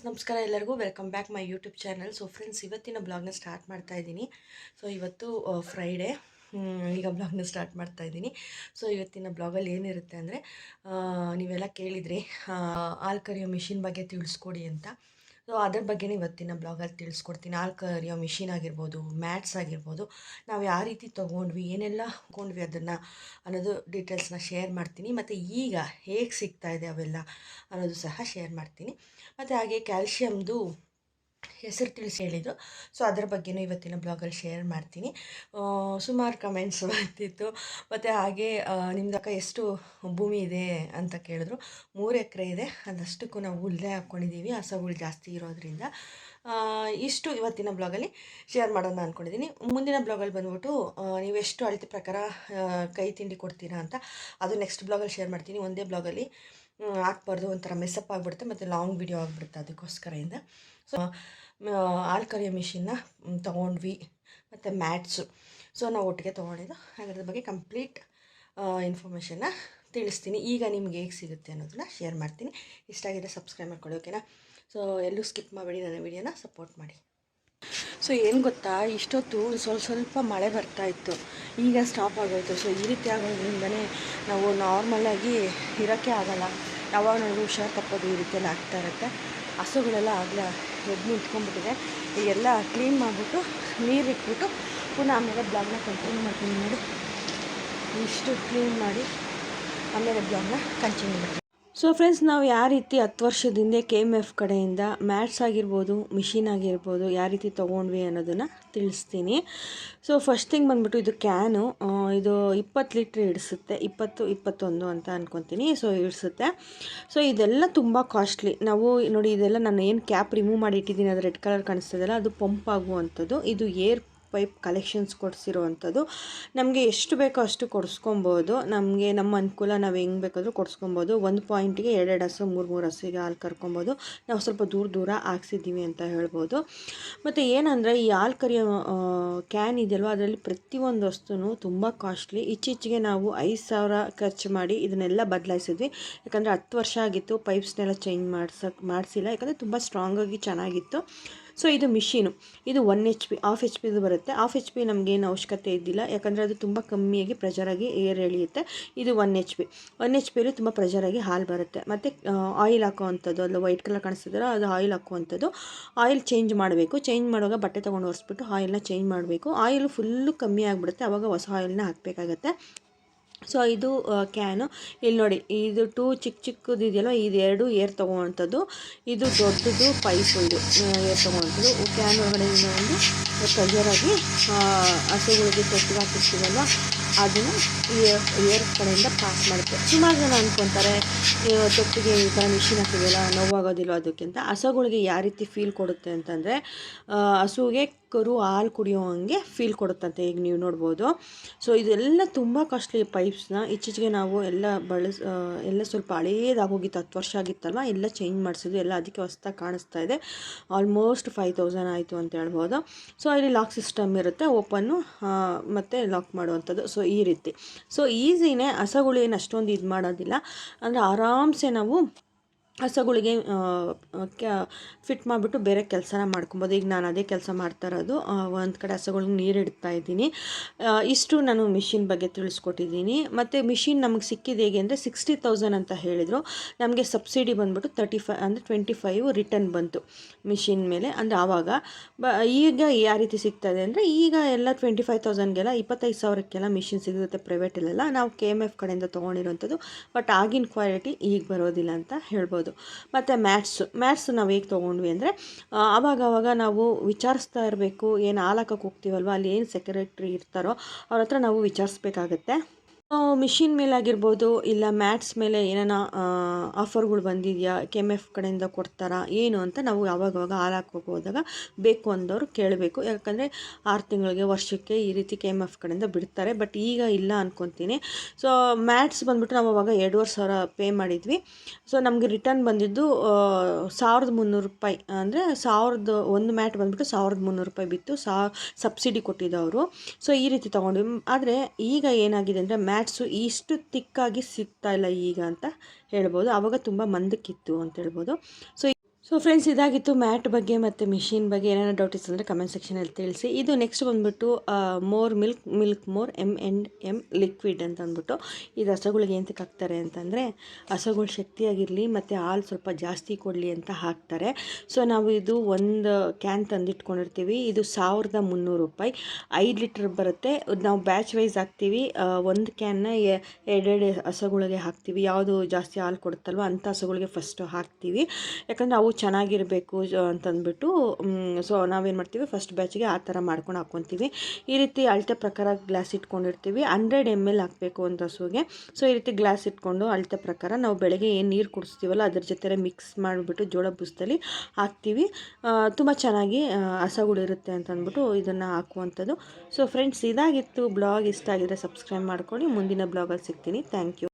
ನಮಸ್ಕಾರ ಎಲ್ಲರಿಗೂ. Welcome back my YouTube channel so friends ಇವತ್ತಿನ ಬ್ಲಾಗ್ನ ಸ್ಟಾರ್ಟ್ ಮಾಡ್ತಾ ಇದ್ದೀನಿ. ಸೊ ಇವತ್ತು ಫ್ರೈಡೇ ಈಗ ಬ್ಲಾಗ್ನ ಸ್ಟಾರ್ಟ್ ಮಾಡ್ತಾ ಇದ್ದೀನಿ. ಸೊ ಇವತ್ತಿನ ಬ್ಲಾಗಲ್ಲಿ ಏನಿರುತ್ತೆ ಅಂದರೆ ನೀವೆಲ್ಲ ಕೇಳಿದ್ರಿ ಹಾಲು ಕರಿಯೋ ಮಿಷಿನ್ ಬಗ್ಗೆ ತಿಳಿಸ್ಕೊಡಿ ಅಂತ. ಸೊ ಅದ್ರ ಬಗ್ಗೆನೇ ಇವತ್ತಿನ ಬ್ಲಾಗಲ್ಲಿ ತಿಳಿಸ್ಕೊಡ್ತೀನಿ. ಹಾಲು ಕರಿಯೋ ಮಿಷಿನ್ ಆಗಿರ್ಬೋದು ಮ್ಯಾಟ್ಸ್ ಆಗಿರ್ಬೋದು. ನಾವು ಯಾವ ರೀತಿ ತೊಗೊಂಡ್ವಿ, ಏನೆಲ್ಲ ತೊಗೊಂಡ್ವಿ ಅದನ್ನು ಅನ್ನೋದು ಡೀಟೇಲ್ಸ್ನ ಶೇರ್ ಮಾಡ್ತೀನಿ. ಮತ್ತು ಈಗ ಹೇಗೆ ಸಿಗ್ತಾ ಇದೆ ಅವೆಲ್ಲ ಅನ್ನೋದು ಸಹ ಶೇರ್ ಮಾಡ್ತೀನಿ. ಮತ್ತು ಹಾಗೆ ಕ್ಯಾಲ್ಶಿಯಮ್ದು ಹೆಸರು ತಿಳಿಸಿ ಹೇಳಿದ್ದು. ಸೊ ಅದರ ಬಗ್ಗೆನೂ ಇವತ್ತಿನ ಬ್ಲಾಗಲ್ಲಿ ಶೇರ್ ಮಾಡ್ತೀನಿ. ಸುಮಾರು ಕಮೆಂಟ್ಸ್ ಬರ್ತಿತ್ತು. ಮತ್ತು ಹಾಗೆ ನಿಮ್ದಕ್ಕ ಎಷ್ಟು ಭೂಮಿ ಇದೆ ಅಂತ ಕೇಳಿದ್ರು. ಮೂರು ಎಕರೆ ಇದೆ. ಅದಷ್ಟಕ್ಕೂ ನಾವು ಹುಲ್ಲೇ ಹಾಕ್ಕೊಂಡಿದ್ದೀವಿ ಹಸಗಳು ಜಾಸ್ತಿ ಇರೋದ್ರಿಂದ. ಇಷ್ಟು ಇವತ್ತಿನ ಬ್ಲಾಗಲ್ಲಿ ಶೇರ್ ಮಾಡೋಣ ಅಂದ್ಕೊಂಡಿದ್ದೀನಿ ಮುಂದಿನ ಬ್ಲಾಗಲ್ಲಿ ಬಂದ್ಬಿಟ್ಟು ನೀವು ಎಷ್ಟು ಅಳತೆ ಪ್ರಕಾರ ಕೈ ತಿಂಡಿ ಕೊಡ್ತೀರಾ ಅಂತ ಅದು ನೆಕ್ಸ್ಟ್ ಬ್ಲಾಗಲ್ಲಿ ಶೇರ್ ಮಾಡ್ತೀನಿ. ಒಂದೇ ಬ್ಲಾಗಲ್ಲಿ ಹಾಕ್ಬಾರ್ದು ಒಂಥರ ಮೆಸ್ಸಪ್ ಆಗಿಬಿಡುತ್ತೆ ಮತ್ತು ಲಾಂಗ್ ವಿಡಿಯೋ ಆಗಿಬಿಡುತ್ತೆ ಅದಕ್ಕೋಸ್ಕರದಿಂದ ಸೊ ಹಾಲು ಕರಿಯೋ ಮಿಷಿನ್ನ ತೊಗೊಂಡ್ವಿ. ಮತ್ತು ಮ್ಯಾಟ್ಸು ಸೊ ನಾವು ಒಟ್ಟಿಗೆ ತೊಗೊಂಡಿದ್ದು. ಅದರ ಬಗ್ಗೆ ಕಂಪ್ಲೀಟ್ ಇನ್ಫಾರ್ಮೇಷನ್ನ ತಿಳಿಸ್ತೀನಿ. ಈಗ ನಿಮ್ಗೆ ಹೇಗೆ ಸಿಗುತ್ತೆ ಅನ್ನೋದನ್ನ ಶೇರ್ ಮಾಡ್ತೀನಿ. ಇಷ್ಟ ಆಗಿದೆ ಸಬ್ಸ್ಕ್ರೈಬ್ ಮಾಡ್ಕೊಳ್ಳಿ ಓಕೆನಾ ಸೊ ಎಲ್ಲೂ ಸ್ಕಿಪ್ ಮಾಡಬೇಡಿ ನನ್ನ ವಿಡಿಯೋನ ಸಪೋರ್ಟ್ ಮಾಡಿ. ಸೊ ಏನು ಗೊತ್ತಾ? ಇಷ್ಟೊತ್ತು ಸ್ವಲ್ಪ ಸ್ವಲ್ಪ ಮಳೆ ಬರ್ತಾ ಇತ್ತು. ಈಗ ಸ್ಟಾಪ್ ಆಗೋಯಿತು. ಸೊ ಈ ರೀತಿ ಆಗೋದ್ರಿಂದನೇ ನಾವು ನಾರ್ಮಲಾಗಿ ಇರೋಕ್ಕೆ ಆಗಲ್ಲ. ಯಾವಾಗ ನಾವು ಹುಷಾರು ತಪ್ಪೋದು ಈ ರೀತಿಯೆಲ್ಲ ಆಗ್ತಾ ಇರುತ್ತೆ. ಹಸುಗಳೆಲ್ಲ ಆಗಲೇ ಎದ್ದು ನಿಂತ್ಕೊಂಡ್ಬಿಟ್ಟಿದೆ. ಈಗೆಲ್ಲ ಕ್ಲೀನ್ ಮಾಡಿಬಿಟ್ಟು ನೀರು ಇಟ್ಬಿಟ್ಟು ಪುನಃ ಆಮೇಲೆ ಬ್ಲಾಗ್ನ ಕಂಟಿನ್ಯೂ ಮಾಡ್ತೀನಿ ನೋಡಿ. ಇಷ್ಟು ಕ್ಲೀನ್ ಮಾಡಿ ಆಮೇಲೆ ಬ್ಲಾಗ್ನ ಕಂಟಿನ್ಯೂ ಮಾಡ್ತೀನಿ. ಸೊ ಫ್ರೆಂಡ್ಸ್ ನಾವು ಯಾವ ರೀತಿ ಹತ್ತು ವರ್ಷದಿಂದ ಕೆ ಎಂ ಎಫ್ ಕಡೆಯಿಂದ ಮ್ಯಾಟ್ಸ್ ಆಗಿರ್ಬೋದು ಮಿಷಿನ್ ಆಗಿರ್ಬೋದು ಯಾವ ರೀತಿ ತೊಗೊಂಡ್ವಿ ಅನ್ನೋದನ್ನು ತಿಳಿಸ್ತೀನಿ. ಸೊ ಫಸ್ಟ್ ಥಿಂಗ್ ಬಂದ್ಬಿಟ್ಟು ಇದು ಕ್ಯಾನು ಇದು ಇಪ್ಪತ್ತು ಲೀಟ್ರ್ ಇಡಿಸುತ್ತೆ. ಇಪ್ಪತ್ತು, ಇಪ್ಪತ್ತೊಂದು ಅಂತ ಅಂದ್ಕೊತೀನಿ ಸೊ ಇಡಿಸುತ್ತೆ. ಸೊ ಇದೆಲ್ಲ ತುಂಬ ಕಾಸ್ಟ್ಲಿ ನಾವು ನೋಡಿ, ಇದೆಲ್ಲ ನಾನು ಏನು ಕ್ಯಾಪ್ ರಿಮೂವ್ ಮಾಡಿ ಇಟ್ಟಿದ್ದೀನಿ ಅದು ರೆಡ್ ಕಲರ್ ಕಾಣಿಸ್ತದಲ್ಲ, ಅದು ಪಂಪ್ ಆಗುವಂಥದ್ದು. ಇದು ಏರ್ ಪೈಪ್ ಕಲೆಕ್ಷನ್ಸ್ ಕೊಡಿಸಿರುವಂಥದ್ದು. ನಮಗೆ ಎಷ್ಟು ಬೇಕೋ ಅಷ್ಟು ಕೊಡಿಸ್ಕೊಬೋದು. ನಮಗೆ ನಮ್ಮ ಅನುಕೂಲ ನಾವು ಹೆಂಗೆ ಬೇಕಾದರೂ ಕೊಡಿಸ್ಕೊಬೋದು. ಒಂದು ಪಾಯಿಂಟಿಗೆ ಎರಡೆರಡು ಹಸು, ಮೂರು ಮೂರು ಹಸುಗೆ ಹಾಲು ಕರ್ಕೊಬೋದು. ನಾವು ಸ್ವಲ್ಪ ದೂರ ದೂರ ಹಾಕ್ಸಿದ್ದೀವಿ ಅಂತ ಹೇಳ್ಬೋದು. ಮತ್ತು ಏನಂದರೆ ಈ ಹಾಲು ಕರಿಯೋ ಕ್ಯಾನ್ ಇದೆಯಲ್ವ? ಅದರಲ್ಲಿ ಪ್ರತಿಯೊಂದು ವಸ್ತುನು ತುಂಬ ಕಾಸ್ಟ್ಲಿ. ಇತ್ತೀಚೆಗೆ ನಾವು ಐದು ಸಾವಿರ ಖರ್ಚು ಮಾಡಿ ಇದನ್ನೆಲ್ಲ ಬದಲಾಯಿಸಿದ್ವಿ. ಯಾಕಂದರೆ ಹತ್ತು ವರ್ಷ ಆಗಿತ್ತು, ಪೈಪ್ಸ್ನೆಲ್ಲ ಚೇಂಜ್ ಮಾಡ್ಸಕ್ಕೆ ಮಾಡಿಸಿಲ್ಲ. ಯಾಕಂದರೆ ತುಂಬ ಸ್ಟ್ರಾಂಗಾಗಿ ಚೆನ್ನಾಗಿತ್ತು. ಸೊ ಇದು ಮಿಷಿನು. ಇದು one H P of H ಪಿದು ಬರುತ್ತೆ. ಆಫ್ ಎಚ್ ಪಿ ನಮಗೇನು ಅವಶ್ಯಕತೆ ಇದ್ದಿಲ್ಲ. ಯಾಕಂದರೆ ಅದು ತುಂಬ ಕಮ್ಮಿಯಾಗಿ ಪ್ರೆಷರಾಗಿ ಏರ್ ಎಳೆಯುತ್ತೆ. ಇದು one H P one H ಪಿಯಲ್ಲಿ ತುಂಬ ಪ್ರೆಷರಾಗಿ ಹಾಲು ಬರುತ್ತೆ. ಮತ್ತು ಆಯಿಲ್ ಹಾಕೋವಂಥದ್ದು, ಅಲ್ಲ ವೈಟ್ ಕಲರ್ ಕಾಣಿಸ್ತಿದ್ರೆ ಅದು ಆಯಿಲ್ ಹಾಕುವಂಥದ್ದು. ಆಯಿಲ್ ಚೇಂಜ್ ಮಾಡಬೇಕು. ಚೇಂಜ್ ಮಾಡುವಾಗ ಬಟ್ಟೆ ತೊಗೊಂಡು ಒರೆಸ್ಬಿಟ್ಟು ಆಯಿಲ್ನ ಚೇಂಜ್ ಮಾಡಬೇಕು. ಆಯಿಲ್ ಫುಲ್ಲು ಕಮ್ಮಿ ಆಗಿಬಿಡುತ್ತೆ. ಆವಾಗ ಹೊಸ ಆಯಿಲ್ನ ಹಾಕಬೇಕಾಗತ್ತೆ. ಸೊ ಇದು ಕ್ಯಾನು. ಇಲ್ಲಿ ನೋಡಿ, ಇದು ಟೂ ಚಿಕ್ಕ ಚಿಕ್ಕದು ಇದೆಯಲ್ಲ, ಇದು ಎರಡು ಏರ್ ತೊಗೊಳ್ವಂಥದ್ದು ಇದು ದೊಡ್ಡದು ಪೈಪು ಇದು ಏರ್ ತೊಗೊಳ್ವಂಥದ್ದು ಕ್ಯಾನ್ ಒಳಗಡೆ ಒಂದು ಪ್ರೆಷರಾಗಿ ಹಸುಗಳಿಗೆ ತೊಟ್ಟಿಗೆ ಹಾಕಿರ್ತೀವಲ್ಲ, ಅದನ್ನು ಏರ್ ಕಡೆಯಿಂದ ಪಾಸ್ ಮಾಡುತ್ತೆ. ಸುಮಾರು ಜನ ಅಂದ್ಕೊತಾರೆ ತೊಟ್ಟಿಗೆ ಈ ಥರ ಮಿಷಿನ್ ಹಾಕಿದೆಯಲ್ಲ ನೋವಾಗೋದಿಲ್ಲ ಅದಕ್ಕಿಂತ ಹಸುಗಳಿಗೆ ಯಾವ ರೀತಿ ಫೀಲ್ ಕೊಡುತ್ತೆ ಅಂತಂದರೆ ಹಸುಗೆ ಕರು ಹಾಲು ಕುಡಿಯೋ ಹಂಗೆ ಫೀಲ್ ಕೊಡುತ್ತಂತೆ ಈಗ ನೀವು ನೋಡ್ಬೋದು. ಸೊ ಇದೆಲ್ಲ ತುಂಬ ಕಾಸ್ಟ್ಲಿ ಪೈಪ್ಸ್ನ ಇತ್ತೀಚೆಗೆ ನಾವು ಎಲ್ಲ ಬಳಸ ಎಲ್ಲ ಸ್ವಲ್ಪ ಹಳೇದಾಗೋಗಿತ್ತು, ಹತ್ತು ವರ್ಷ ಆಗಿತ್ತಲ್ವ? ಎಲ್ಲ ಚೇಂಜ್ ಮಾಡಿಸಿದ್ದು ಎಲ್ಲ ಅದಕ್ಕೆ ಹೊಸ್ದಾಗಿ ಕಾಣಿಸ್ತಾ ಇದೆ. ಆಲ್ಮೋಸ್ಟ್ ಫೈವ್ ತೌಸಂಡ್ ಆಯಿತು ಅಂತ ಹೇಳ್ಬೋದು. ಸೊ ಇಲ್ಲಿ ಲಾಕ್ ಸಿಸ್ಟಮ್ ಇರುತ್ತೆ ಓಪನ್ನು ಮತ್ತು ಲಾಕ್ ಮಾಡುವಂಥದ್ದು. ಸೊ ಈ ರೀತಿ. ಸೊ ಈಸಿನೇ ಹಸಗಳು ಏನು ಅಷ್ಟೊಂದು ಇದು ಮಾಡೋದಿಲ್ಲ ಅಂದರೆ ಆರಾಮ್ಸೆ ನಾವು ಹಸುಗಳಿಗೆ ಫಿಟ್ ಮಾಡಿಬಿಟ್ಟು ಬೇರೆ ಕೆಲಸನ ಮಾಡ್ಕೊಬೋದು. ಈಗ ನಾನು ಅದೇ ಕೆಲಸ ಮಾಡ್ತಾ ಇರೋದು. ಒಂದು ಕಡೆ ಹಸುಗಳಿಗೆ ನೀರು ಇಡ್ತಾ ಇದ್ದೀನಿ. ಇಷ್ಟು ನಾನು ಮಿಷಿನ್ ಬಗ್ಗೆ ತಿಳಿಸ್ಕೊಟ್ಟಿದ್ದೀನಿ. ಮತ್ತು ಮಿಷಿನ್ ನಮಗೆ ಸಿಕ್ಕಿದ್ದು ಹೇಗೆ ಅಂದರೆ ಸಿಕ್ಸ್ಟಿ ತೌಸಂಡ್ ಅಂತ ಹೇಳಿದರು. ನಮಗೆ ಸಬ್ಸಿಡಿ ಬಂದುಬಿಟ್ಟು ತರ್ಟಿ ಫೈ, ಅಂದರೆ ಟ್ವೆಂಟಿ ಫೈವ್ ರಿಟರ್ನ್ ಬಂತು ಮಿಷಿನ್ ಮೇಲೆ. ಅಂದರೆ ಆವಾಗ, ಬ, ಈಗ ಯಾವ ರೀತಿ ಸಿಗ್ತಾಯಿದೆ ಅಂದರೆ ಈಗ ಎಲ್ಲ ಟ್ವೆಂಟಿ ಫೈವ್ ತೌಸಂಡ್ಗೆಲ್ಲ ಇಪ್ಪತ್ತೈದು ಸಾವಿರಕ್ಕೆಲ್ಲ ಮಿಷಿನ್ ಸಿಗುತ್ತೆ ಪ್ರೈವೇಟಲ್ಲೆಲ್ಲ. ನಾವು ಕೆ ಎಂ ಎಫ್ ಕಡೆಯಿಂದ ತೊಗೊಂಡಿರೋಂಥದ್ದು. ಬಟ್ ಆಗಿನ ಕ್ವಾಲಿಟಿ ಈಗ ಬರೋದಿಲ್ಲ ಅಂತ ಹೇಳ್ಬೋದು. ಮತ್ತು ಮ್ಯಾಥ್ಸು ಮ್ಯಾಥ್ಸ್ ನಾವು ಹೇಗೆ ತೊಗೊಂಡ್ವಿ ಅಂದರೆ ಆವಾಗ ಆವಾಗ ನಾವು ವಿಚಾರಿಸ್ತಾ ಇರಬೇಕು, ಏನು ಆಲಕಕ್ಕೆ ಹೋಗ್ತೀವಲ್ವ, ಅಲ್ಲಿ ಏನು ಸೆಕ್ರೆಟ್ರಿ ಇರ್ತಾರೋ ಅವ್ರ ಹತ್ರ ನಾವು ವಿಚಾರಿಸ್ಬೇಕಾಗತ್ತೆ. ಮಿಷಿನ್ ಮೇಲೆ ಆಗಿರ್ಬೋದು ಇಲ್ಲ ಮ್ಯಾಟ್ಸ್ ಮೇಲೆ ಏನಾನ ಆಫರ್ಗಳು ಬಂದಿದೆಯಾ ಕೆ ಎಂ ಎಫ್ ಕಡೆಯಿಂದ ಕೊಡ್ತಾರಾ, ಏನು ಅಂತ ನಾವು ಯಾವಾಗವಾಗ ಹಾಲು ಹಾಕೋಕೆ ಹೋದಾಗ ಬೇಕು ಅಂದವರು ಕೇಳಬೇಕು. ಯಾಕಂದರೆ ಆರು ತಿಂಗಳಿಗೆ ವರ್ಷಕ್ಕೆ ಈ ರೀತಿ ಕೆ ಎಂ ಎಫ್ ಕಡೆಯಿಂದ ಬಿಡ್ತಾರೆ. ಬಟ್ ಈಗ ಇಲ್ಲ ಅಂದ್ಕೊತೀನಿ ಸೊ ಮ್ಯಾಟ್ಸ್ ಬಂದ್ಬಿಟ್ಟು ನಾವು ಅವಾಗ ಎರಡುವರೆ ಸಾವಿರ ಪೇ ಮಾಡಿದ್ವಿ. ಸೊ ನಮಗೆ ರಿಟರ್ನ್ ಬಂದಿದ್ದು ಸಾವಿರದ ಮುನ್ನೂರು ರೂಪಾಯಿ. ಅಂದರೆ ಸಾವಿರದ, ಒಂದು ಮ್ಯಾಟ್ ಬಂದ್ಬಿಟ್ಟು ಸಾವಿರದ ಮುನ್ನೂರು ರೂಪಾಯಿ ಬಿತ್ತು. ಸಾ ಸಬ್ಸಿಡಿ ಕೊಟ್ಟಿದ್ದವರು ಸೊ ಈ ರೀತಿ ತೊಗೊಂಡ್ವಿ. ಆದರೆ ಈಗ ಏನಾಗಿದೆ ಅಂದರೆ ಮ್ಯಾಟ್ಸು ಇಷ್ಟು ತಿಕ್ಕಾಗಿ ಸಿಗ್ತಾ ಇಲ್ಲ ಈಗ ಅಂತ ಹೇಳ್ಬೋದು. ಆವಾಗ ತುಂಬ ಮಂದಕ್ಕಿತ್ತು ಅಂತ ಹೇಳ್ಬೋದು. ಸೊ ಸೊ ಫ್ರೆಂಡ್ಸ್ ಇದಾಗಿತ್ತು ಮ್ಯಾಟ್ ಬಗ್ಗೆ ಮತ್ತು ಮಿಷಿನ್ ಬಗ್ಗೆ ಏನಾದರೂ ಡೌಟ್ ಇತ್ತು ಅಂದರೆ ಕಮೆಂಟ್ ಸೆಕ್ಷನಲ್ಲಿ ತಿಳಿಸಿ. ಇದು ನೆಕ್ಸ್ಟ್ ಬಂದುಬಿಟ್ಟು more milk milk more M and M liquid ಅಂತ ಅಂದ್ಬಿಟ್ಟು. ಇದು ಹಸುಗಳಿಗೆ ಏನಕ್ಕೆ ಹಾಕ್ತಾರೆ ಅಂತಂದರೆ, ಹಸುಗಳು ಶಕ್ತಿಯಾಗಿರಲಿ ಮತ್ತು ಹಾಲು ಸ್ವಲ್ಪ ಜಾಸ್ತಿ ಕೊಡಲಿ ಅಂತ ಹಾಕ್ತಾರೆ. ಸೊ ನಾವು ಇದು ಒಂದು ಕ್ಯಾನ್ ತಂದಿಟ್ಕೊಂಡಿರ್ತೀವಿ. ಇದು ಸಾವಿರದ ಮುನ್ನೂರು ರೂಪಾಯಿ. ಐದು ಲೀಟ್ರ್ ಬರುತ್ತೆ. ನಾವು ಬ್ಯಾಚ್ ವೈಸ್ ಹಾಕ್ತೀವಿ. ಒಂದು ಕ್ಯಾನ್ನ ಎರಡೆರಡು ಹಸುಗಳಿಗೆ ಹಾಕ್ತೀವಿ. ಯಾವುದು ಜಾಸ್ತಿ ಹಾಲು ಕೊಡುತ್ತಲ್ವ ಅಂಥ ಹಸುಗಳಿಗೆ ಫಸ್ಟು ಹಾಕ್ತೀವಿ. ಯಾಕಂದರೆ ಅವು ಚೆನ್ನಾಗಿರಬೇಕು ಅಂತಂದ್ಬಿಟ್ಟು ಸೊ ನಾವೇನು ಮಾಡ್ತೀವಿ ಫಸ್ಟ್ ಬ್ಯಾಚಿಗೆ ಆ ಥರ ಮಾಡ್ಕೊಂಡು ಹಾಕ್ಕೊತೀವಿ ಈ ರೀತಿ ಅಳತೆ ಪ್ರಕಾರ ಗ್ಲಾಸ್ ಇಟ್ಕೊಂಡಿರ್ತೀವಿ. ಹಂಡ್ರೆಡ್ ಎಂ ಎಲ್ ಹಾಕಬೇಕು ಅಂತ ಹಸುವಿಗೆ ಸೊ ಈ ರೀತಿ ಗ್ಲಾಸ್ ಇಟ್ಕೊಂಡು ಅಳತೆ ಪ್ರಕಾರ ನಾವು ಬೆಳಗ್ಗೆ ಏನು ನೀರು ಕುಡಿಸ್ತೀವಲ್ಲ, ಅದ್ರ ಜೊತೆ ಮಿಕ್ಸ್ ಮಾಡಿಬಿಟ್ಟು ಜೋಳ ಬುಸ್ತಲ್ಲಿ ಹಾಕ್ತೀವಿ. ತುಂಬ ಚೆನ್ನಾಗಿ ಹಸಗಳಿರುತ್ತೆ ಅಂತ ಅಂದ್ಬಿಟ್ಟು ಇದನ್ನು ಹಾಕುವಂಥದ್ದು. ಸೊ ಫ್ರೆಂಡ್ಸ್ ಇದಾಗಿತ್ತು. ಬ್ಲಾಗ್ ಇಷ್ಟ ಆಗಿದ್ರೆ ಸಬ್ಸ್ಕ್ರೈಬ್ ಮಾಡ್ಕೊಳ್ಳಿ. ಮುಂದಿನ ಬ್ಲಾಗಲ್ಲಿ ಸಿಗ್ತೀನಿ. Thank you